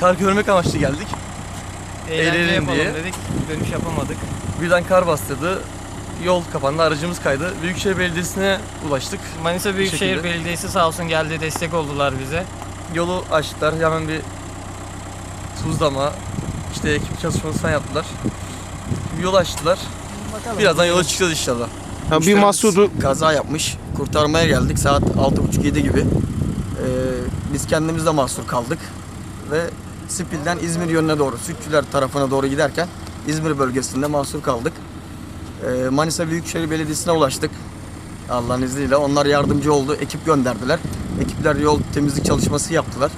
kar görmek amaçlı geldik. Eğlence Eğlenelim yapalım diye. dedik. Dönüş yapamadık. Birden kar bastırdı. Yol kapandı, aracımız kaydı. Büyükşehir Belediyesi'ne ulaştık. Manisa Büyükşehir şekilde. Belediyesi sağ olsun geldi destek oldular bize. Yolu açtılar. Hemen bir tuzlama, işte ekip çalışması falan yaptılar. Yol açtılar. Birazdan yola çıkacağız inşallah. Ha, bir Müşterimiz mahsudu kaza yapmış. Kurtarmaya geldik saat 6.30-7 gibi. Ee, biz kendimiz de mahsur kaldık. Ve Spil'den İzmir yönüne doğru, Sütçüler tarafına doğru giderken İzmir bölgesinde mahsur kaldık. Ee, Manisa Büyükşehir Belediyesi'ne ulaştık. Allah'ın izniyle. Onlar yardımcı oldu. Ekip gönderdiler. Ekipler yol temizlik çalışması yaptılar.